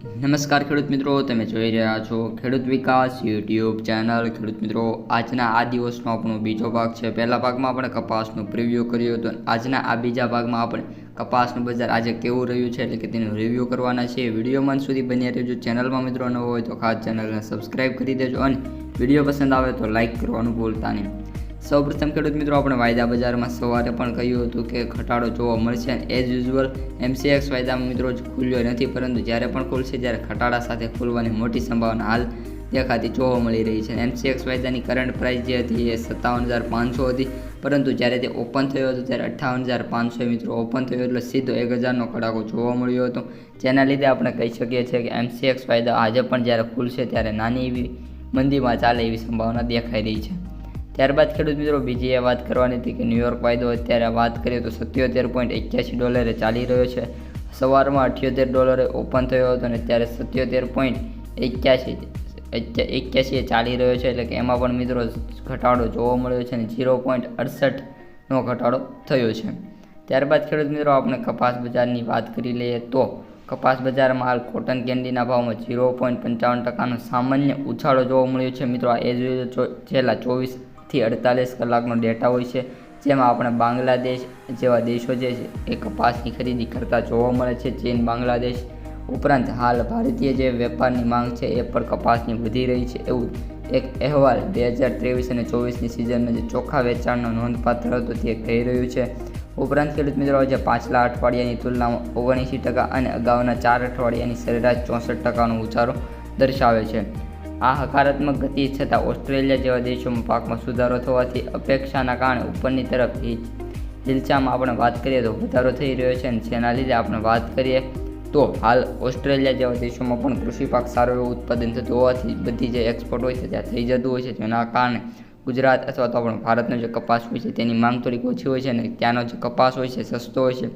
નમસ્કાર ખેડૂત મિત્રો, તમે જોઈ રહ્યા છો ખેડૂત વિકાસ યુટ્યુબ ચેનલ. ખેડૂત મિત્રો, આજના આ દિવસનો આપણો બીજો ભાગ છે. પહેલા ભાગમાં આપણે કપાસનું પ્રિવ્યૂ કર્યું હતું. આજના આ બીજા ભાગમાં આપણે કપાસનું બજાર આજે કેવું રહ્યું છે એટલે કે તેનું રિવ્યૂ કરવાના છે વિડીયોમાં સુધી બન્યા રહેજો. ચેનલમાં મિત્રો ન હોય તો ખાસ ચેનલને સબસ્ક્રાઈબ કરી દેજો અને વીડિયો પસંદ આવે તો લાઇક કરવાનું ભૂલતા નહીં. સૌપ્રથમ ખેડૂત મિત્રો, આપણે વાયદા બજારમાં સવારે પણ કહ્યું હતું કે ઘટાડો જોવા મળશે એઝ યુઝ્યુઅલ એમસીએક્સ વાયદામાં મિત્રો જ ખુલ્યો નથી, પરંતુ જ્યારે પણ ખુલશે ત્યારે ઘટાડા સાથે ખુલવાની મોટી સંભાવના હાલ દેખાતી જોવા મળી રહી છે. એમસીએક્સ વાયદાની કરંટ પ્રાઇસ જે હતી એ સત્તાવન હજાર પાંચસો હતી, પરંતુ જ્યારે તે ઓપન થયો હતો ત્યારે અઠ્ઠાવન હજાર પાંચસો મિત્રો ઓપન થયો એટલે સીધો એક હજારનો કડાકો જોવા મળ્યો હતો. જેના લીધે આપણે કહી શકીએ છીએ કે એમસીએક્સ વાયદા આજે પણ જ્યારે ખુલશે ત્યારે નાની એવી મંદીમાં ચાલે એવી સંભાવના દેખાઈ રહી છે. ત્યારબાદ ખેડૂત મિત્રો બીજી એ વાત કરવાની હતી કે ન્યુયોર્ક વાયદો અત્યારે વાત કરીએ તો સત્યોતેર પોઈન્ટ એક્યાસી ડોલરે ચાલી રહ્યો છે. સવારમાં અઠ્યોતેર ડોલરે ઓપન થયો હતો અને ત્યારે સત્યોતેર પોઈન્ટ એક્યાસી એક્યાસી ચાલી રહ્યો છે. એટલે કે એમાં પણ મિત્રો ઘટાડો જોવા મળ્યો છે અને ઝીરો પોઈન્ટ અડસઠનો ઘટાડો થયો છે. ત્યારબાદ ખેડૂત મિત્રો આપણે કપાસ બજારની વાત કરી લઈએ તો કપાસ બજારમાં હાલ કોટન કેન્ડીના ભાવમાં ઝીરો પોઈન્ટ પંચાવન ટકાનો સામાન્ય ઉછાળો જોવા મળ્યો છે. મિત્રો એ જોઈએ છેલ્લા ચોવીસથી અડતાલીસ કલાકનો ડેટા હોય છે, જેમાં આપણે બાંગ્લાદેશ જેવા દેશો જે છે એ કપાસની ખરીદી કરતા જોવા મળે છે. ચીન, બાંગ્લાદેશ ઉપરાંત હાલ ભારતીય જે વેપારની માંગ છે, એ પણ કપાસની વધી રહી છે. એવું એક અહેવાલ બે હજાર ત્રેવીસ અને ચોવીસની સિઝનનો જે ચોખ્ખા વેચાણનો નોંધપાત્ર હતો, તે કહી રહ્યું છે. ઉપરાંત ખેડૂત મિત્રો, આજે પાછલા અઠવાડિયાની તુલનામાં ઓગણએંસી ટકા અને અગાઉના ચાર અઠવાડિયાની સરેરાશ ચોસઠ ટકાનો ઉછાળો દર્શાવે છે. આ હકારાત્મક ગતિ છતાં ઓસ્ટ્રેલિયા જેવા દેશોમાં પાકમાં સુધારો થવાથી અપેક્ષાના કારણે ઉપરની તરફ હિલચામાં આપણે વાત કરીએ તો વધારો થઈ રહ્યો છે અને જેના લીધે આપણે વાત કરીએ તો હાલ ઓસ્ટ્રેલિયા જેવા દેશોમાં પણ કૃષિ પાક સારું એવું ઉત્પાદન થતું હોવાથી બધી જે એક્સપોર્ટ હોય છે ત્યાં થઈ જતું હોય છે. જેના કારણે ગુજરાત અથવા તો આપણો ભારતનો જે કપાસ હોય છે તેની માંગ થોડીક ઓછી હોય છે અને ત્યાંનો જે કપાસ હોય છે સસ્તો હોય છે.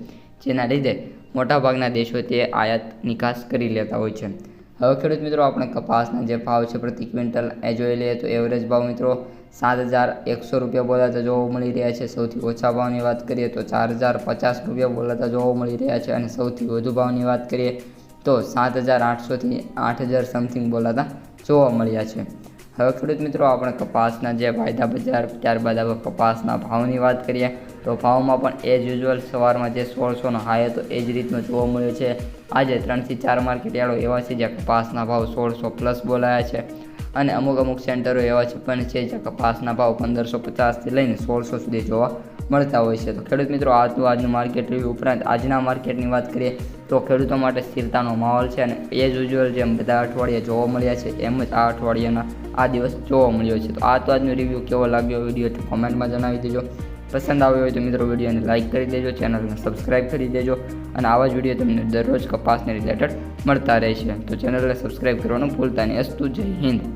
જેના લીધે મોટાભાગના દેશો તે આયાત નિકાસ કરી લેતા હોય છે. હવે ખેડૂત મિત્રો, આપણે કપાસના જે ભાવ છે પ્રતિ ક્વિન્ટલ એ જોઈ લઈએ તો એવરેજ ભાવ મિત્રો સાત હજાર એકસો રૂપિયા બોલાતા જોવા મળી રહ્યા છે. સૌથી ઓછા ભાવની વાત કરીએ તો ચાર હજાર પચાસ રૂપિયા બોલાતા જોવા મળી રહ્યા છે અને સૌથી વધુ ભાવની વાત કરીએ તો સાત હજાર આઠસોથી આઠ હજાર સમથિંગ બોલાતા જોવા મળ્યા છે. હવે ખેડૂત મિત્રો, આપણે કપાસના જે વાયદા બજાર, ત્યારબાદ હવે કપાસના ભાવની વાત કરીએ, તો ભાવમાં પણ એઝ યુઝ્યુઅલ સવારમાં જે સોળસોનો હાઈ હતો, એ જ રીતનો જોવા મળ્યો છે. આજે ત્રણથી ચાર માર્કેટ યાર્ડો એવા છે જ્યાં કપાસના ભાવ સોળસો પ્લસ બોલાયા છે અને અમુક અમુક સેન્ટરો એવા છે પણ છે જ્યાં કપાસના ભાવ પંદરસો પચાસથી લઈને સોળસો સુધી જોવા મળતા હોય છે. તો ખેડૂત મિત્રો આજનું આજનું માર્કેટ રિવ્યુ ઉપરાંત આજના માર્કેટની વાત કરીએ, તો ખેડૂતો માટે સ્થિરતાનો માહોલ છે અને એ જ યુઝ્યુઅલ જેમ બધા અઠવાડિયા જોવા મળ્યા છે, એમ જ આ અઠવાડિયાના આ દિવસ જોવા મળ્યો છે. તો આ તો આજનો રિવ્યૂ કેવો લાગ્યો? વીડિયો કોમેન્ટમાં જણાવી દેજો. પસંદ આવ્યો હોય તો મિત્રો વિડીયોને લાઇક કરી દેજો ચેનલને સબસ્ક્રાઇબ કરી દેજો અને આવા જ વીડિયો તમને દરરોજ કપાસને રિલેટેડ મળતા રહેશે. તો ચેનલને સબસ્ક્રાઇબ કરવાનું ભૂલતા નહીં. અસ્તુ જય હિન્દ.